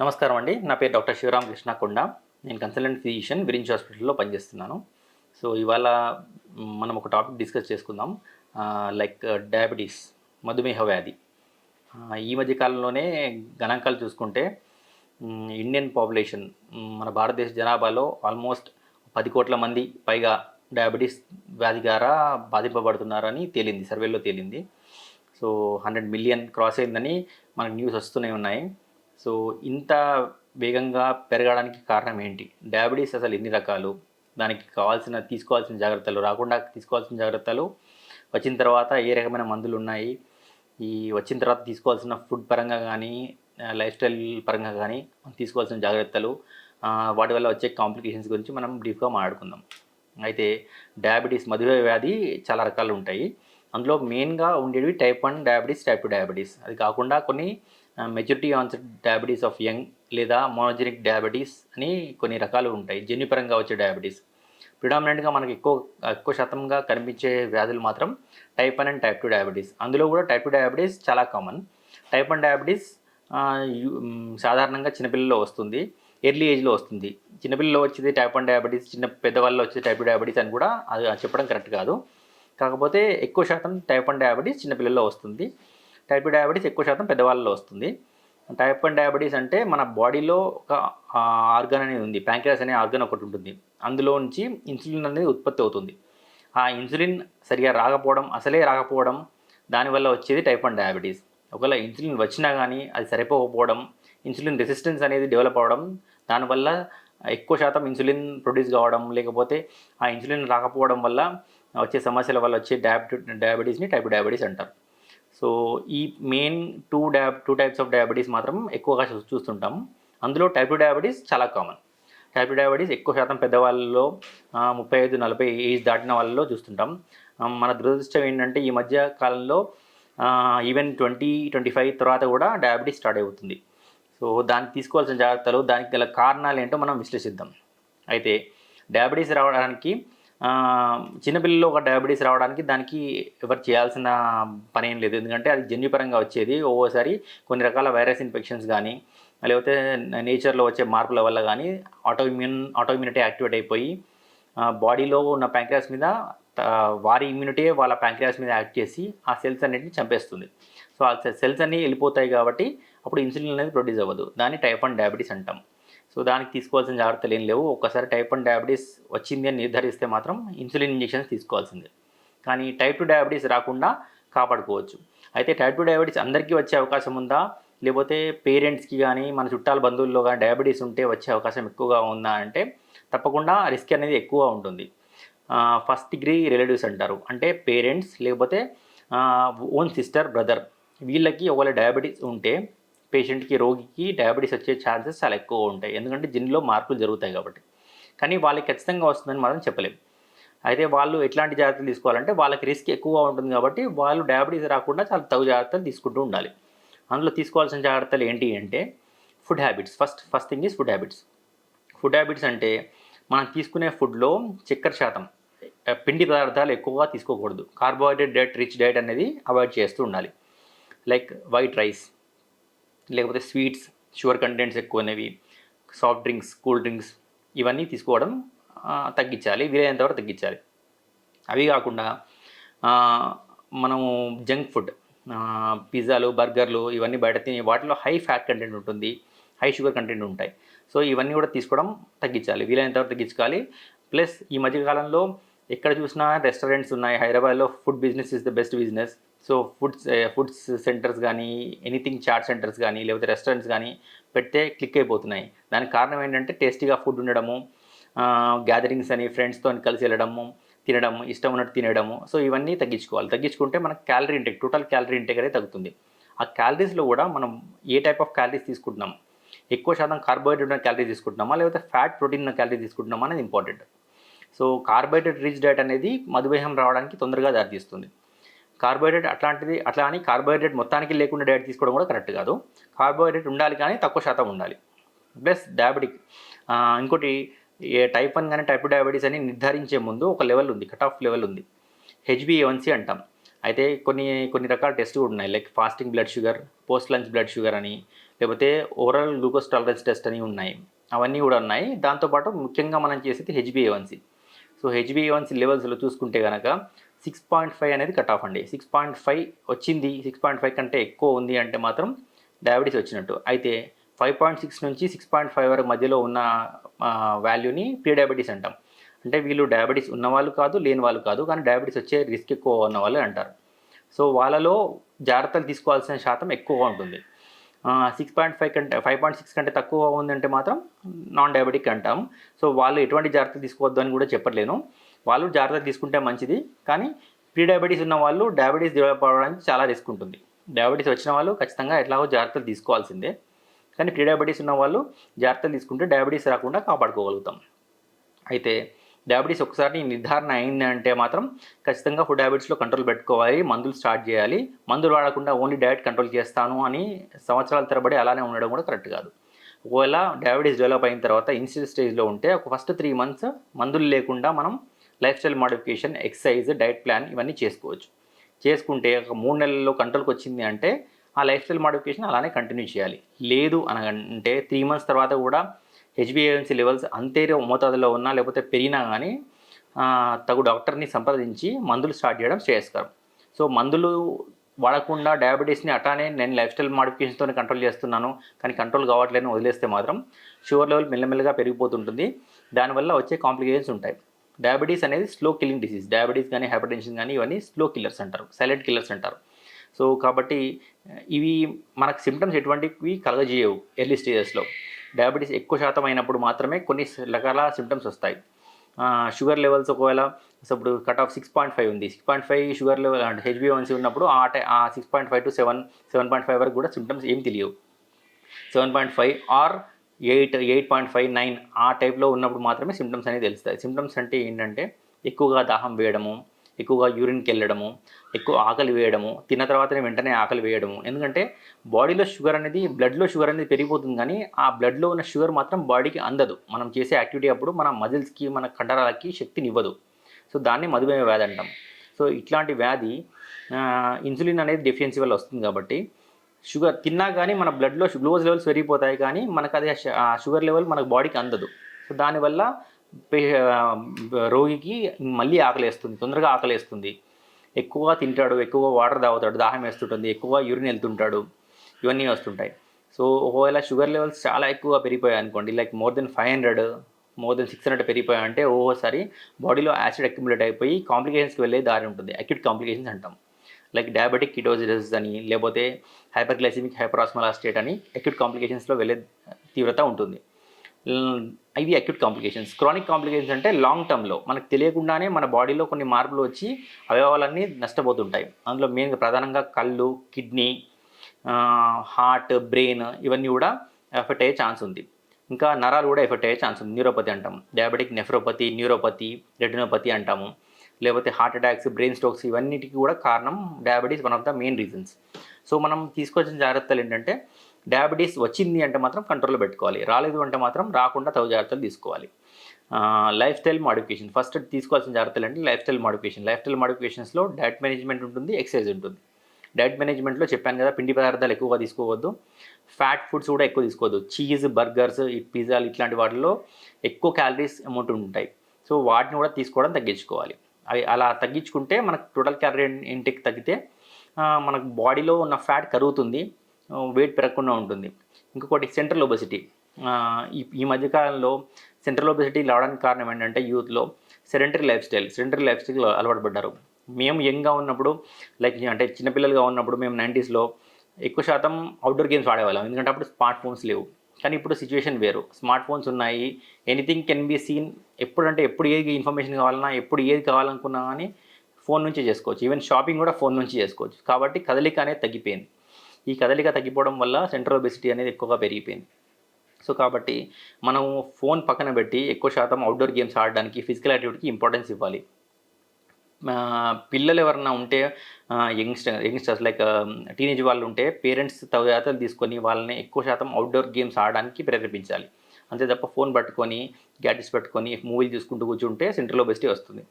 నమస్కారం అండి. నా పేరు డాక్టర్ శివరామ్ కృష్ణ కొండ నేను కన్సల్టెంట్ ఫిజిషియన్ విరించి హాస్పిటల్లో పనిచేస్తున్నాను. సో ఇవాళ మనం ఒక టాపిక్ డిస్కస్ చేసుకుందాం. లైక్ డయాబెటీస్ మధుమేహ వ్యాధి. ఈ మధ్య కాలంలోనే గణాంకాలు చూసుకుంటే ఇండియన్ పాపులేషన్ మన భారతదేశ జనాభాలో ఆల్మోస్ట్ పది కోట్ల మంది పైగా డయాబెటీస్ వ్యాధి ద్వారా బాధింపబడుతున్నారని తేలింది సర్వేలో తేలింది. సో హండ్రెడ్ మిలియన్ క్రాస్ అయిందని మనకు న్యూస్ వస్తూనే ఉన్నాయి. సో ఇంత వేగంగా పెరగడానికి కారణం ఏంటి? డయాబెటీస్ అసలు ఎన్ని రకాలు? దానికి కావాల్సిన తీసుకోవాల్సిన జాగ్రత్తలు రాకుండా తీసుకోవాల్సిన జాగ్రత్తలు వచ్చిన తర్వాత ఏ రకమైన మందులు ఉన్నాయి? ఈ వచ్చిన తర్వాత తీసుకోవాల్సిన ఫుడ్ పరంగా కానీ లైఫ్ స్టైల్ పరంగా కానీ తీసుకోవాల్సిన జాగ్రత్తలు వాటి వల్ల వచ్చే కాంప్లికేషన్స్ గురించి మనం బ్రీఫ్గా మాట్లాడుకుందాం. అయితే డయాబెటీస్ మధుమేహ వ్యాధి చాలా రకాలు ఉంటాయి. అందులో మెయిన్గా ఉండేవి type one diabetes type two diabetes. అది కాకుండా కొన్ని maturity onset diabetes of young లేదా మోనోజెనిక్ డయాబెటీస్ అని కొన్ని రకాలు ఉంటాయి. జన్యుపరంగా వచ్చే డయాబెటీస్ ప్రిడామినెంట్గా మనకు ఎక్కువ ఎక్కువ శాతంగా కనిపించే వ్యాధులు మాత్రం type one and type two diabetes అందులో కూడా టైప్ టూ డయాబెటీస్ చాలా కామన్ టైప్ వన్ డయాబెటీస్ సాధారణంగా చిన్నపిల్లల్లో వస్తుంది. ఎర్లీ ఏజ్లో వస్తుంది. చిన్నపిల్లల్లో వచ్చేది టైప్ వన్ డయాబెటీస్ చిన్న పెద్దవాళ్ళలో వచ్చేది టైప్ టూ డయాబెటీస్ అని కూడా అది చెప్పడం కరెక్ట్ కాదు. కాకపోతే ఎక్కువ శాతం టైప్ వన్ డయాబెటీస్ చిన్నపిల్లల్లో వస్తుంది. టైప్ డయాబెటీస్ ఎక్కువ శాతం పెద్దవాళ్ళలో వస్తుంది. టైప్ వన్ డయాబెటీస్ అంటే మన బాడీలో ఒక ఆర్గన్ అనేది ఉంది. ప్యాంక్రియాస్ అనే ఆర్గన్ ఒకటి ఉంటుంది. అందులో నుంచి ఇన్సులిన్ అనేది ఉత్పత్తి అవుతుంది. ఆ ఇన్సులిన్ సరిగా రాకపోవడం అసలే రాకపోవడం దానివల్ల వచ్చేది టైప్ వన్ డయాబెటీస్ ఒకవేళ ఇన్సులిన్ వచ్చినా కానీ అది సరిపోకపోవడం ఇన్సులిన్ రెసిస్టెన్స్ అనేది డెవలప్ అవ్వడం దానివల్ల ఎక్కువ శాతం ఇన్సులిన్ ప్రొడ్యూస్ కావడం లేకపోతే ఆ ఇన్సులిన్ రాకపోవడం వల్ల వచ్చే సమస్యల వల్ల వచ్చే డయాబెటీ డయాబెటీస్ని టైప్ డయాబెటీస్ అంటారు. సో ఈ మెయిన్ టూ డయా టూ టైప్స్ ఆఫ్ డయాబెటీస్ మాత్రం ఎక్కువగా చూస్తుంటాం. అందులో టైప్ టూ డయాబెటీస్ చాలా కామన్ టైప్ టూ డయాబెటీస్ ఎక్కువ శాతం పెద్దవాళ్ళలో ముప్పై ఐదు నలభై ఏజ్ దాటిన వాళ్ళలో చూస్తుంటాం. మన దురదృష్టం ఏంటంటే ఈ మధ్య కాలంలో ఈవెన్ ట్వంటీ ట్వంటీ ఫైవ్ తర్వాత కూడా డయాబెటీస్ స్టార్ట్ అవుతుంది. సో దానికి తీసుకోవాల్సిన జాగ్రత్తలు దానికి గల కారణాలు ఏంటో మనం విశ్లేషిద్దాం. అయితే డయాబెటీస్ రావడానికి చిన్నపిల్లల్లో ఒక డయాబెటీస్ రావడానికి దానికి ఎవరు చేయాల్సిన పని ఏం లేదు. ఎందుకంటే అది జన్యుపరంగా వచ్చేది. ఒక్కోసారి కొన్ని రకాల వైరస్ ఇన్ఫెక్షన్స్ కానీ లేకపోతే నేచర్లో వచ్చే మార్పుల వల్ల కానీ ఆటోఇమ్యూన్ ఆటోఇమ్యూనిటీ యాక్టివేట్ అయిపోయి బాడీలో ఉన్న ప్యాంక్రియాస్ మీద వారి ఇమ్యూనిటీ వాళ్ళ ప్యాంక్రియాస్ మీద యాక్ట్ చేసి ఆ సెల్స్ అన్నిటిని చంపేస్తుంది. సో ఆ సెల్స్ అన్నీ వెళ్ళిపోతాయి కాబట్టి అప్పుడు ఇన్సులిన్ అనేది ప్రొడ్యూస్ అవ్వదు. దాన్ని టైప్ వన్ డయాబెటీస్ అంటాం. సో దానికి తీసుకోవాల్సిన జాగ్రత్తలు ఏం లేవు. ఒక్కసారి టైప్ వన్ డయాబెటీస్ వచ్చింది అని నిర్ధారిస్తే మాత్రం ఇన్సులిన్ ఇంజెక్షన్స్ తీసుకోవాల్సిందే. కానీ టైప్ టూ డయాబెటీస్ రాకుండా కాపాడుకోవచ్చు. అయితే టైప్ టూ డయాబెటీస్ అందరికీ వచ్చే అవకాశం ఉందా? లేకపోతే పేరెంట్స్కి కానీ మన చుట్టాల బంధువుల్లో కానీ డయాబెటీస్ ఉంటే వచ్చే అవకాశం ఎక్కువగా ఉందా అంటే తప్పకుండా రిస్క్ అనేది ఎక్కువ ఉంటుంది. ఫస్ట్ డిగ్రీ రిలేటివ్స్ అంటారు. అంటే పేరెంట్స్ లేకపోతే ఓన్ సిస్టర్ బ్రదర్ వీళ్ళకి ఒకవేళ డయాబెటీస్ ఉంటే పేషెంట్కి రోగికి డయాబెటీస్ వచ్చే ఛాన్సెస్ చాలా ఎక్కువ ఉంటాయి. ఎందుకంటే జిన్లో మార్పులు జరుగుతాయి కాబట్టి. కానీ వాళ్ళకి ఖచ్చితంగా వస్తుందని మాత్రం చెప్పలేము. అయితే వాళ్ళు ఎట్లాంటి జాగ్రత్తలు తీసుకోవాలంటే వాళ్ళకి రిస్క్ ఎక్కువగా ఉంటుంది కాబట్టి వాళ్ళు డయాబెటీస్ రాకుండా చాలా తగు జాగ్రత్తలు తీసుకుంటూ ఉండాలి. అందులో తీసుకోవాల్సిన జాగ్రత్తలు ఏంటి అంటే food habits. First first thing is food habits. Food habits అంటే మనం తీసుకునే ఫుడ్లో చక్కెర శాతం పిండి పదార్థాలు ఎక్కువగా తీసుకోకూడదు. కార్బోహైడ్రేట్ డైట్ రిచ్ డైట్ అనేది అవాయిడ్ చేస్తూ ఉండాలి. లైక్ వైట్ రైస్ లేకపోతే స్వీట్స్ షుగర్ కంటెంట్స్ ఎక్కువనేవి సాఫ్ట్ డ్రింక్స్ కూల్ డ్రింక్స్ ఇవన్నీ తీసుకోవడం తగ్గించాలి వీలైనంతవరకు తగ్గించాలి. అవి కాకుండా మనము జంక్ ఫుడ్ పిజ్జాలు బర్గర్లు ఇవన్నీ బయట తిని వాటిలో హై ఫ్యాట్ కంటెంట్ ఉంటుంది హై షుగర్ కంటెంట్ ఉంటాయి. సో ఇవన్నీ కూడా తీసుకోవడం తగ్గించాలి వీలైనంతవరకు తగ్గించుకోవాలి. ప్లస్ ఈ మధ్యకాలంలో ఎక్కడ చూసినా రెస్టారెంట్స్ ఉన్నాయి హైదరాబాద్లో food business is the best business. So foods foods centers కానీ ఎనీథింగ్ చాట్ సెంటర్స్ కానీ లేకపోతే రెస్టారెంట్స్ కానీ పెడితే క్లిక్ అయిపోతున్నాయి. దానికి కారణం ఏంటంటే టేస్టీగా ఫుడ్ ఉండడము గ్యాదరింగ్స్ అని ఫ్రెండ్స్తో కలిసి వెళ్ళడము తినడము ఇష్టం ఉన్నట్టు తినడము సో ఇవన్నీ తగ్గించుకోవాలి. తగ్గించుకుంటే మనకు calorie intake total calorie intake అనేది తగ్గుతుంది. ఆ క్యాలరీస్లో కూడా మనం ఏ టైప్ ఆఫ్ క్యాలరీస్ తీసుకుంటున్నాం? ఎక్కువ శాతం కార్బోహైడ్రేట్ ఉన్న క్యాలరీ తీసుకుంటున్నామా? లేకపోతే ఫ్యాట్ ప్రోటీన్ ఉన్న క్యాలరీ తీసుకుంటున్నామా అనేది important so carbohydrate rich diet అనేది మధుమేహం రావడానికి తొందరగా దారితీస్తుంది. కార్బోహైడ్రేట్ అట్లాంటిది అట్లా అని కార్బోహైడ్రేట్ మొత్తానికి లేకుండా డైట్ తీసుకోవడం కూడా కరెక్ట్ కాదు. కార్బోహైడ్రేట్ ఉండాలి కానీ తక్కువ శాతం ఉండాలి. ప్లస్ డయాబెటిక్ ఇంకోటి ఏ టైప్ వన్ కానీ టైప్ టూ డయాబెటీస్ అని నిర్ధారించే ముందు ఒక లెవెల్ ఉంది కట్ ఆఫ్ లెవెల్ ఉంది హెచ్బిఏవన్సీ అంటాం. అయితే కొన్ని కొన్ని రకాల టెస్ట్ కూడా ఉన్నాయి. Like fasting blood sugar post lunch blood sugar అని లేకపోతే ఓవరాల్ గ్లూకోజ్ టాలరెన్స్ టెస్ట్ అని ఉన్నాయి. అవన్నీ కూడా ఉన్నాయి. దాంతోపాటు ముఖ్యంగా మనం చేసేది హెచ్బిఏవన్సీ సో హెచ్బిఏవన్సీ లెవెల్స్లో చూసుకుంటే కనుక సిక్స్ పాయింట్ ఫైవ్ అనేది కట్ ఆఫ్ అండి. సిక్స్ పాయింట్ ఫైవ్ వచ్చింది సిక్స్ పాయింట్ ఫైవ్ కంటే ఎక్కువ ఉంది అంటే మాత్రం డయాబెటీస్ వచ్చినట్టు. అయితే ఫైవ్ పాయింట్ సిక్స్ నుంచి సిక్స్ పాయింట్ ఫైవ్ వరకు మధ్యలో ఉన్న వాల్యూని ప్రీ డయాబెటీస్ అంటాం. అంటే వీళ్ళు డయాబెటీస్ ఉన్నవాళ్ళు కాదు లేని వాళ్ళు కాదు కానీ డయాబెటీస్ వచ్చే రిస్క్ ఎక్కువ ఉన్న వాళ్ళు అంటారు. సో వాళ్ళలో జాగ్రత్తలు తీసుకోవాల్సిన శాతం ఎక్కువగా ఉంటుంది. సిక్స్ పాయింట్ ఫైవ్ కంటే ఫైవ్ పాయింట్ సిక్స్ కంటే తక్కువ ఉందంటే మాత్రం నాన్ డయాబెటిక్ అంటాం. సో వాళ్ళు ఎటువంటి జాగ్రత్తలు తీసుకోవద్దు అని కూడా చెప్పలేను వాళ్ళు జాగ్రత్త తీసుకుంటే మంచిది. కానీ ప్రీ డయాబెటీస్ ఉన్న వాళ్ళు డయాబెటీస్ డెవలప్ అవ్వడానికి చాలా రిస్క్ ఉంటుంది. డయాబెటీస్ వచ్చిన వాళ్ళు ఖచ్చితంగా ఎట్లాగో జాగ్రత్తలు తీసుకోవాల్సిందే. కానీ ప్రీ డయాబెటీస్ ఉన్న వాళ్ళు జాగ్రత్తలు తీసుకుంటే డయాబెటీస్ రాకుండా కాపాడుకోగలుగుతాం. అయితే డయాబెటీస్ ఒకసారి నిర్ధారణ అయింది అంటే మాత్రం ఖచ్చితంగా ఫుడ్ హ్యాబిట్స్లో కంట్రోల్ పెట్టుకోవాలి మందులు స్టార్ట్ చేయాలి. మందులు వాడకుండా ఓన్లీ డయట్ కంట్రోల్ చేస్తాను అని సంవత్సరాల తరబడి అలానే ఉండడం కూడా కరెక్ట్ కాదు. ఒకవేళ డయాబెటీస్ డెవలప్ అయిన తర్వాత ఇనిషియల్ స్టేజ్లో ఉంటే ఒక ఫస్ట్ త్రీ మంత్స్ మందులు లేకుండా మనం life style modification exercise diet plan ఇవన్నీ చేసుకోవచ్చు. చేసుకుంటే ఒక మూడు నెలల్లో కంట్రోల్కి వచ్చింది అంటే ఆ లైఫ్ స్టైల్ మాడిఫికేషన్ అలానే కంటిన్యూ చేయాలి. లేదు అనగంటే త్రీ మంత్స్ తర్వాత కూడా హెచ్బిఏఎన్సీ లెవెల్స్ అంతే మోతాదులో ఉన్నా లేకపోతే పెరిగినా కానీ తగు డాక్టర్ని సంప్రదించి మందులు స్టార్ట్ చేయడం శ్రేయస్కరం. సో మందులు వాడకుండా డయాబెటీస్ని అటానే నేను లైఫ్ స్టైల్ మాడిఫికేషన్తో కంట్రోల్ చేస్తున్నాను కానీ కంట్రోల్ కావట్లేదని వదిలేస్తే మాత్రం షుగర్ లెవెల్ మెల్లమెల్లగా పెరిగిపోతుంటుంది. దానివల్ల వచ్చే కాంప్లికేషన్స్ ఉంటాయి. డయాబెటీస్ అనేది స్లో కిల్లింగ్ డిసీజ్ డయాబెటీస్ కానీ హైపర్టెన్షన్ కానీ ఇవన్నీ స్లో కిల్లర్స్ అంటారు. సైలెంట్ కిల్లర్స్ అంటారు. సో కాబట్టి ఇవి మనకు సిమ్టమ్స్ ఎటువంటివి కలగజేయవు ఎర్లీ స్టేజెస్లో డయాబెటీస్ ఎక్కువ శాతం అయినప్పుడు మాత్రమే కొన్ని రకాల సిమ్టమ్స్ వస్తాయి. షుగర్ లెవెల్స్ ఒకవేళ ఇప్పుడు cut off six point five ఉంది. Six point five sugar level అంటే హెచ్బివన్సీ ఉన్నప్పుడు ఆ టై ఆ six point five to seven seven point five వరకు కూడా సిమ్టమ్స్ ఏం తెలియవు. Seven point five or eight eight point five nine ఆ టైప్లో ఉన్నప్పుడు మాత్రమే సిమ్టమ్స్ అనేది తెలుస్తాయి. సిమ్టమ్స్ అంటే ఏంటంటే ఎక్కువగా దాహం వేయడము ఎక్కువగా యూరిన్కి వెళ్ళడము ఎక్కువ ఆకలి వేయడము తిన్న తర్వాతనే వెంటనే ఆకలి వేయడము. ఎందుకంటే బాడీలో షుగర్ అనేది బ్లడ్లో షుగర్ అనేది పెరిగిపోతుంది కానీ ఆ బ్లడ్లో ఉన్న షుగర్ మాత్రం బాడీకి అందదు. మనం చేసే యాక్టివిటీ అప్పుడు మన మజిల్స్కి మన కండరాలకి శక్తిని ఇవ్వదు. సో దాన్ని మధుమేహ వ్యాధి అంటాం. సో ఇట్లాంటి వ్యాధి ఇన్సులిన్ అనేది డెఫిషియన్సీ వల్ల వస్తుంది కాబట్టి షుగర్ తిన్నా కానీ మన బ్లడ్లో గ్లూకోజ్ లెవెల్స్ పెరిగిపోతాయి కానీ మనకు అది షుగర్ లెవెల్ మనకు బాడీకి అందదు. సో దానివల్ల రోగికి మళ్ళీ ఆకలేస్తుంది తొందరగా ఆకలేస్తుంది. ఎక్కువగా తింటాడు ఎక్కువగా వాటర్ తాగుతాడు దాహం వేస్తుంటుంది ఎక్కువగా యూరిన్ వెళ్తుంటాడు ఇవన్నీ వస్తుంటాయి. సో ఒకవేళ షుగర్ లెవెల్స్ చాలా ఎక్కువగా పెరిగిపోయాయి అనుకోండి like more than five hundred more than six hundred పెరిగిపోయాయి అంటే ఓసారి బాడీలో యాసిడ్ అక్యుములేట్ అయిపోయి కాంప్లికేషన్స్కి వెళ్ళే దారి ఉంటుంది. అక్యూట్ కాంప్లికేషన్స్ అంటాం. లైక్ డయాబెటిక్ కిటోజిస్ అని లేకపోతే హైపర్ గ్లైసిమిక్ హైపరాస్మలా స్టేట్ అని అక్యూట్ కాంప్లికేషన్స్లో వెళ్ళే తీవ్రత ఉంటుంది. ఇవి అక్యూట్ కాంప్లికేషన్స్ క్రానిక్ కాంప్లికేషన్స్ అంటే లాంగ్ టర్మ్లో మనకు తెలియకుండానే మన బాడీలో కొన్ని మార్పులు వచ్చి అవయవాలన్నీ నష్టపోతుంటాయి. అందులో మెయిన్గా ప్రధానంగా కళ్ళు కిడ్నీ హార్ట్ బ్రెయిన్ ఇవన్నీ కూడా ఎఫెక్ట్ అయ్యే ఛాన్స్ ఉంది. ఇంకా నరాలు కూడా ఎఫెక్ట్ అయ్యే ఛాన్స్ ఉంది. న్యూరోపతి అంటాము. డయాబెటిక్ నెఫ్రోపతి న్యూరోపతి రెటినోపతి అంటాము. లేకపోతే హార్ట్ అటాక్స్ బ్రెయిన్ స్ట్రోక్స్ ఇవన్నిటికీ కూడా కారణం diabetes one of the main reasons so మనం తీసుకోవాల్సిన జాగ్రత్తలు ఏంటంటే డయాబెటీస్ వచ్చింది అంటే మాత్రం కంట్రోల్లో పెట్టుకోవాలి. రాలేదు అంటే మాత్రం రాకుండా తగు జాగ్రత్తలు తీసుకోవాలి. లైఫ్ స్టైల్ మాడిఫికేషన్ ఫస్ట్ తీసుకోవాల్సిన జాగ్రత్తలు అంటే life style modification life style మాడిఫికేషన్స్లో diet management ఉంటుంది ఎక్సర్సైజ్ ఉంటుంది. డైట్ మేనేజ్మెంట్లో చెప్పాను కదా పిండి పదార్థాలు ఎక్కువగా తీసుకోవద్దు. ఫ్యాట్ ఫుడ్స్ కూడా ఎక్కువ తీసుకోవద్దు. చీజ్ బర్గర్స్ పిజ్జాలు ఇట్లాంటి వాటిలో ఎక్కువ క్యాలరీస్ అమౌంట్ ఉంటాయి. సో వాటిని కూడా తీసుకోవడం తగ్గించుకోవాలి. అవి అలా తగ్గించుకుంటే మనకు టోటల్ క్యాలరీ ఇంటెక్ తగ్గితే మనకు బాడీలో ఉన్న ఫ్యాట్ కరుగుతుంది వెయిట్ పెరగకుండా ఉంటుంది. ఇంకొకటి సెంట్రల్ ఒబెసిటీ ఈ ఈ మధ్యకాలంలో సెంట్రల్ ఒబెసిటీ రావడానికి కారణం ఏంటంటే యూత్లో sedentary life style sedentary life style అలవాటు పడ్డారు. మేము యంగ్గా ఉన్నప్పుడు లైక్ అంటే చిన్నపిల్లలుగా ఉన్నప్పుడు మేము నైంటీస్లో ఎక్కువ శాతం అవుట్డోర్ గేమ్స్ ఆడేవాళ్ళం. ఎందుకంటే అప్పుడు స్మార్ట్ ఫోన్స్ లేవు. కానీ ఇప్పుడు సిచ్యువేషన్ వేరు. స్మార్ట్ ఫోన్స్ ఉన్నాయి. ఎనీథింగ్ కెన్ బి సీన్ ఎప్పుడంటే ఎప్పుడు ఏది ఇన్ఫర్మేషన్ కావాలన్నా ఎప్పుడు ఏది కావాలనుకున్నా కానీ ఫోన్ నుంచి చేసుకోవచ్చు. ఈవెన్ షాపింగ్ కూడా ఫోన్ నుంచి చేసుకోవచ్చు. కాబట్టి కదలిక అనేది తగ్గిపోయింది. ఈ కదలిక తగ్గిపోవడం వల్ల సెంట్రల్ ఒబెసిటీ అనేది ఎక్కువగా పెరిగిపోయింది. సో కాబట్టి మనం ఫోన్ పక్కన పెట్టి ఎక్కువ శాతం అవుట్డోర్ గేమ్స్ ఆడడానికి ఫిజికల్ యాక్టివిటీకి ఇంపార్టెన్స్ ఇవ్వాలి. పిల్లలు ఎవరన్నా ఉంటే యంగ్స్టర్ యంగ్స్టర్స్ లైక్ టీనేజ్ వాళ్ళు ఉంటే పేరెంట్స్ తగిన తీసుకొని వాళ్ళని ఎక్కువ శాతం అవుట్డోర్ గేమ్స్ ఆడడానికి ప్రేరేపించాలి. అంతే తప్ప ఫోన్ పట్టుకొని గ్యాడ్జెట్స్ పట్టుకొని మూవీలు చూసుకుంటూ కూర్చుంటే సెంట్రల్ ఒబెసిటీ వస్తుంది.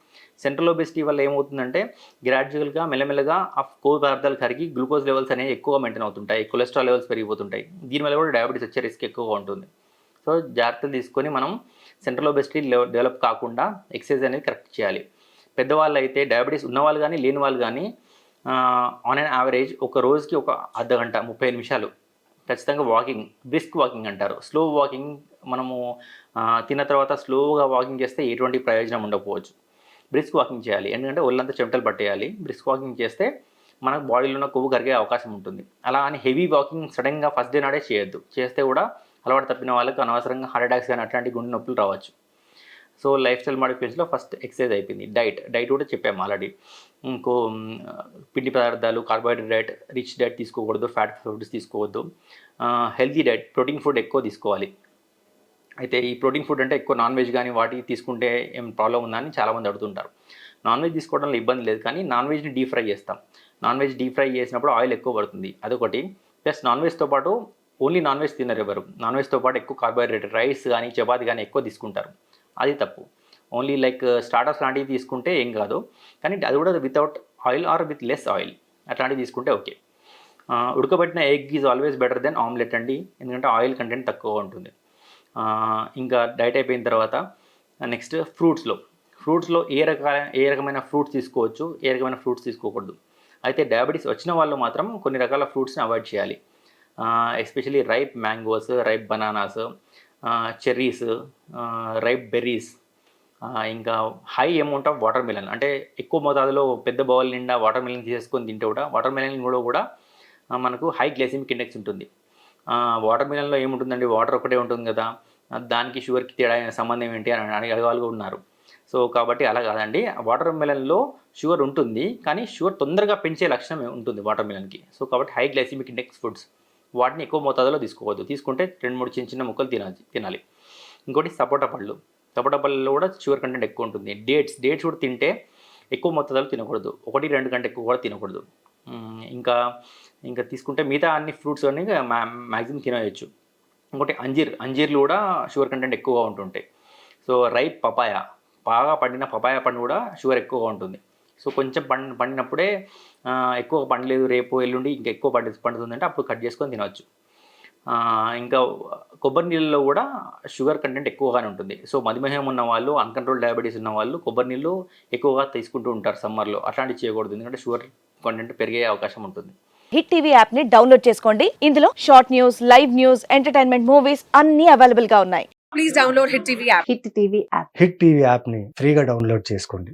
సెంట్రల్ ఒబెసిటీ వల్ల ఏమవుతుందంటే గ్రాడ్యువల్గా మెల్లమెల్లగా ఆ కొవ్వు పదార్థాలు కరిగి గ్లూకోజ్ లెవెల్స్ అనేవి ఎక్కువ మెయింటైన్ అవుతుంటాయి. కొలెస్ట్రాల్ లెవెల్స్ పెరిగిపోతుంటాయి. దీనివల్ల కూడా డయాబెటీస్ వచ్చే రిస్క్ ఎక్కువగా ఉంటుంది. సో జాగ్రత్తలు తీసుకొని మనం సెంట్రల్ ఒబెసిటీ డెవలప్ కాకుండా ఎక్సర్సైజ్ అనేది కరెక్ట్ చేయాలి. పెద్దవాళ్ళు అయితే డయాబెటీస్ ఉన్నవాళ్ళు కానీ లేని వాళ్ళు కానీ ఆన్ అన్ యావరేజ్ ఒక రోజుకి ఒక అర్ధ గంట ముప్పై నిమిషాలు ఖచ్చితంగా వాకింగ్ బ్రిస్క్ వాకింగ్ అంటారు. స్లో వాకింగ్ మనము తిన్న తర్వాత స్లోగా వాకింగ్ చేస్తే ఎటువంటి ప్రయోజనం ఉండకపోవచ్చు. బ్రిస్క్ వాకింగ్ చేయాలి. ఎందుకంటే ఒళ్ళంతా చెమటలు పట్టేయాలి. బ్రిస్క్ వాకింగ్ చేస్తే మనకు బాడీలో ఉన్న కొవ్వు కరిగే అవకాశం ఉంటుంది. అలా అని హెవీ వాకింగ్ సడన్గా ఫస్ట్ డే నాడే చేయొద్దు. చేస్తే కూడా అలవాటు తప్పిన వాళ్ళకి అనవసరంగా హార్ట్ అటాక్స్ కానీ అట్లాంటి గుండె నొప్పులు రావచ్చు. సో లైఫ్ స్టైల్ మాడిఫికేషన్లో ఫస్ట్ ఎక్సర్సైజ్ అయిపోయింది. డైట్ డైట్ కూడా చెప్పాము ఆల్రెడీ. ఇంకో పిండి పదార్థాలు కార్బోహైడ్రేట్ రిచ్ డైట్ తీసుకోకూడదు ఫ్యాట్ ఫుడ్స్ తీసుకోవద్దు. హెల్తీ డైట్ ప్రోటీన్ ఫుడ్ ఎక్కువ తీసుకోవాలి. అయితే ఈ ప్రోటీన్ ఫుడ్ అంటే ఎక్కువ నాన్ వెజ్ కానీ వాటి తీసుకుంటే ఏం ప్రాబ్లం ఉందా అని చాలామంది అడుగుతుంటారు. నాన్ వెజ్ తీసుకోవడంలో ఇబ్బంది లేదు కానీ నాన్ వెజ్ని డీప్ ఫ్రై చేస్తాం. నాన్ వెజ్ డీప్ ఫ్రై చేసినప్పుడు ఆయిల్ ఎక్కువ పడుతుంది. అదొకటి. ప్లస్ నాన్ వెజ్తో పాటు ఓన్లీ నాన్ వెజ్ తినరు ఎవరు. నాన్ వెజ్తో పాటు ఎక్కువ కార్బోహైడ్రేట్ రైస్ కానీ చపాతి కానీ ఎక్కువ తీసుకుంటారు. అది తప్పు. ఓన్లీ లైక్ స్టార్టర్స్ లాంటివి తీసుకుంటే ఏం కాదు. కానీ అది కూడా without oil or with less oil అట్లాంటివి తీసుకుంటే ఓకే uh, ఉడకబెట్టిన egg is always better than omelette అండి. ఎందుకంటే ఆయిల్ కంటెంట్ తక్కువ ఉంటుంది. Uh, ఇంకా డైట్ అయిపోయిన తర్వాత నెక్స్ట్ ఫ్రూట్స్లో ఫ్రూట్స్లో ఏ రకాల ఏ రకమైన ఫ్రూట్స్ తీసుకోవచ్చు ఏ రకమైన ఫ్రూట్స్ తీసుకోకూడదు. అయితే డయాబెటీస్ వచ్చిన వాళ్ళు మాత్రం కొన్ని రకాల ఫ్రూట్స్ని అవాయిడ్ చేయాలి. Especially ripe mangoes ripe bananas cherries ripe berries ఇంకా high amount of watermelon అంటే ఎక్కువ మోతాదులో పెద్ద బౌల్ నిండా వాటర్ మిలన్ తీసేసుకొని తింటే కూడా వాటర్ మిలన్ కూడా కూడా మనకు హై గ్లైసిమిక్ ఇండెక్స్ ఉంటుంది. వాటర్ మిలన్లో ఏముంటుందండి? వాటర్ ఒకటే ఉంటుంది కదా. దానికి షుగర్కి తేడా సంబంధం ఏంటి అని అడిగే కూడా ఉన్నారు. సో కాబట్టి అలా కాదండి. వాటర్ మిలన్లో షుగర్ ఉంటుంది కానీ షుగర్ తొందరగా పెంచే లక్షణం ఉంటుంది వాటర్ మిలన్కి సో కాబట్టి హై గ్లైసిమిక్ ఇండెక్స్ ఫుడ్స్ వాటిని ఎక్కువ మోతాదులో తీసుకోవద్దు. తీసుకుంటే రెండు మూడు చిన్న చిన్న ముక్కలు తినాలి తినాలి. ఇంకోటి సపోటా పళ్ళు. సపోటా పళ్ళలో కూడా షుగర్ కంటెంట్ ఎక్కువ ఉంటుంది. డేట్స్ డేట్స్ కూడా తింటే ఎక్కువ మొత్తాలు తినకూడదు. ఒకటి రెండు కంటే ఎక్కువ కూడా తినకూడదు. ఇంకా ఇంకా తీసుకుంటే మిగతా అన్ని ఫ్రూట్స్ అన్ని మ్యాక్సిమం తినేయచ్చు. ఇంకోటి అంజీర్. అంజీర్లు కూడా షుగర్ కంటెంట్ ఎక్కువగా ఉంటుంటాయి. So ripe papaya. బాగా పండిన పపాయ పండు కూడా షుగర్ ఎక్కువగా ఉంటుంది. సో కొంచెం పండి పండినప్పుడే ఎక్కువ పండలేదు రేపు ఎల్లుండి ఇంకా ఎక్కువ పండి పండుతుందంటే అప్పుడు కట్ చేసుకొని తినవచ్చు. ఆ, ఇంకా కొబ్బరి నీళ్ళలో కూడా షుగర్ కంటెంట్ ఎక్కువగానే ఉంటుంది. సో మధుమేహం ఉన్న వాళ్ళు అన్కంట్రోల్ డయాబెటీస్ ఉన్న వాళ్ళు కొబ్బరి నీళ్ళు ఎక్కువగా తీసుకుంటూ ఉంటారు సమ్మర్లో. అట్లాంటివి చేయకూడదు. ఎందుకంటే షుగర్ కంటెంట్ పెరిగే అవకాశం ఉంటుంది. హిట్ టీవీ యాప్ని డౌన్లోడ్ చేసుకోండి. ఇందులో short news live news entertainment movies అన్ని అవైలబుల్గా ఉన్నాయి. please download Hit TV app. Hit TV app. Hit TV యాప్ని ఫ్రీగా డౌన్లోడ్ చేసుకోండి.